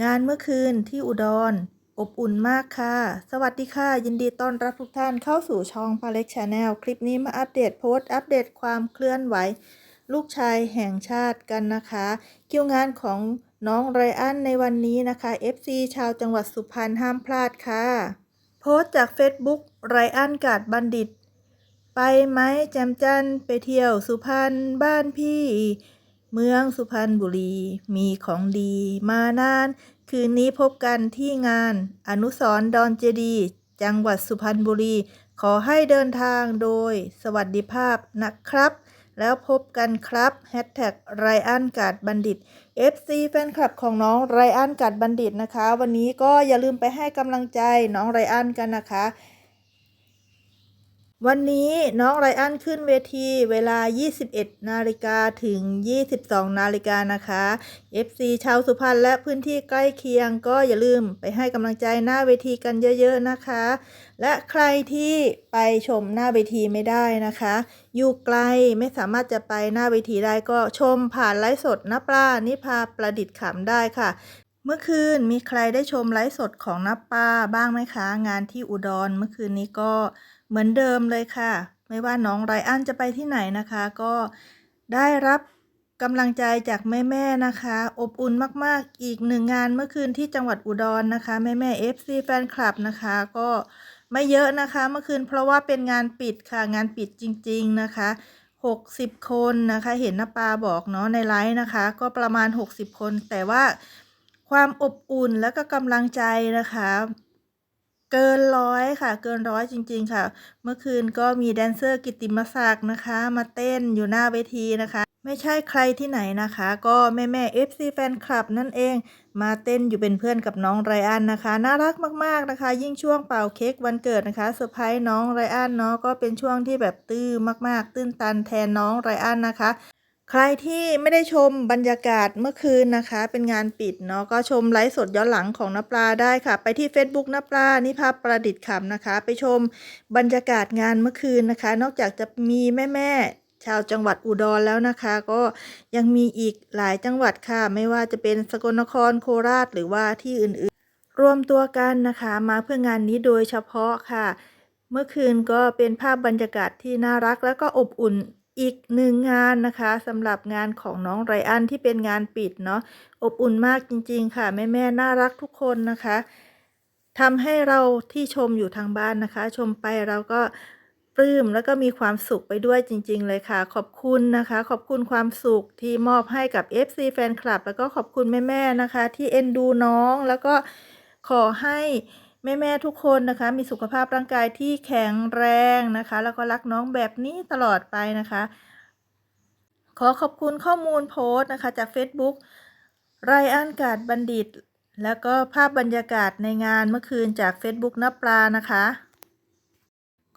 งานเมื่อคืนที่อุดร อบอุ่นมากค่ะ สวัสดีค่ะ ยินดีต้อนรับทุกท่านเข้าสู่ช่องพาเล็กชาแนลคลิปนี้มาอัปเดตโพสต์อัปเดตความเคลื่อนไหว ลูกชายแห่งชาติกันนะคะ คิวงานของน้องไรอันในวันนี้นะคะ FC ชาวจังหวัดสุพรรณห้ามพลาดค่ะ โพสต์จาก Facebook ไรอันกาดบัณฑิต ไปไหมแจมจันไปเที่ยวสุพรรณบ้านพี่ เมืองสุพรรณบุรีมีของดีมานาน คืนนี้พบกันที่งาน อนุสรณ์ดอนเจดี จังหวัดสุพรรณบุรี ขอให้เดินทางโดยสวัสดิภาพนะครับ แล้วพบกันครับแฮชแท็กไรอันกาดบัณฑิต FC แฟนคลับของน้องไรอันกาดบัณฑิตนะคะ วันนี้ก็อย่าลืมไปให้กำลังใจน้องไรอันกันนะคะ วันนี้น้องไรอันขึ้นเวทีเวลา 21 นาฬิกาถึง 22 นาฬิกานะคะ FC ชาวสุพรรณและพื้นที่ใกล้เคียงก็อย่าลืมไปให้กำลังใจหน้าเวทีกันเยอะๆนะคะ และใครที่ไปชมหน้าเวทีไม่ได้นะคะ อยู่ไกลไม่สามารถจะไปหน้าเวทีได้ก็ชมผ่านไลฟ์สดน้าปลานิพาประดิษฐ์ขำได้ค่ะ เมื่อคืนมีใครได้ชมไลฟ์สดของน้าป้าบ้างไหมคะ งานที่อุดรเมื่อคืนนี้ก็เหมือนเดิมเลยค่ะ ไม่ว่าน้องไรอันจะไปที่ไหนนะคะ ก็ได้รับกำลังใจจากแม่ๆนะคะ อบอุ่นมากๆ อีกหนึ่งงานเมื่อคืนที่จังหวัดอุดรนะคะแม่ๆ FC แฟนคลับนะคะ ก็ไม่เยอะนะคะ เมื่อคืนเพราะว่าเป็นงานปิดค่ะงานปิดจริง ๆนะคะ60 คนนะคะ เห็นน้าปาบอกเนาะในไลฟ์นะคะ ก็ประมาณ 60 คน แต่ว่า ความอบอุ่นและก็กำลังใจนะคะ เกินร้อยค่ะ เกินร้อยจริง ๆ ค่ะ เมื่อคืนก็มีแดนเซอร์กิตติมศักดิ์นะคะ มาเต้นอยู่หน้าเวทีนะคะ ไม่ใช่ใครที่ไหนนะคะ ก็แม่แม่ FC แฟนคลับนั่นเอง มาเต้นอยู่เป็นเพื่อนกับน้องไรอันนะคะ น่ารักมากๆนะคะ ยิ่งช่วงเป่าเค้กวันเกิดนะคะเซอร์ไพรส์น้องไรอันเนาะก็เป็นช่วงที่แบบตื้อมากๆ ตื้นตันแทนน้องไรอันนะคะ ใครที่ไม่ได้ชมบรรยากาศเมื่อคืนนะคะ เป็นงานปิดเนาะก็ชมไลฟ์สดย้อนหลังของน้าปลาได้ค่ะ ไปที่ Facebook น้าปลานิพาประดิษฐ์ขำนะคะ ไปชมบรรยากาศงานเมื่อคืนนะคะ นอกจากจะมีแม่ๆชาวจังหวัดอุดรแล้วนะคะ ก็ยังมีอีกหลายจังหวัดค่ะ ไม่ว่าจะเป็นสกลนครโคราชหรือว่าที่อื่นๆ รวมตัวกันนะคะ มาเพื่องานนี้โดยเฉพาะค่ะ เมื่อคืนก็เป็นภาพบรรยากาศที่น่ารักแล้วก็อบอุ่น อีกหนึ่งงานนะคะสำหรับงานของน้องไรอันที่เป็นงานปิดเนาะอบอุ่นมากจริง ๆ ค่ะ แม่ๆน่ารักทุกคนนะคะทำให้เราที่ชมอยู่ทางบ้านนะคะ ชมไปเราก็ปลื้มแล้วก็มีความสุขไปด้วยจริง ๆ เลยค่ะ ขอบคุณนะคะ ขอบคุณความสุขที่มอบให้กับ FC แฟนคลับ แล้วก็ขอบคุณแม่ ๆ นะคะ ที่เอ็นดูน้องแล้วก็ขอให้ แม่ ๆ ทุกคนนะคะ มีสุขภาพร่างกายที่แข็งแรงนะคะ แล้วก็รักน้องแบบนี้ตลอดไปนะคะ ขอขอบคุณข้อมูลโพสต์นะคะ จาก Facebook ไรอันกาดบัณฑิต แล้วก็ภาพบรรยากาศในงานเมื่อคืนจาก Facebook นับปลานะคะ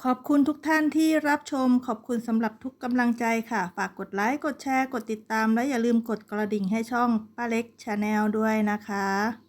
ขอบคุณทุกท่านที่รับชม ขอบคุณสำหรับทุกกำลังใจค่ะ ฝากกดไลค์ กดแชร์ กดติดตาม และอย่าลืมกดกระดิ่งให้ช่องป้าเล็กชาแนลด้วยนะคะ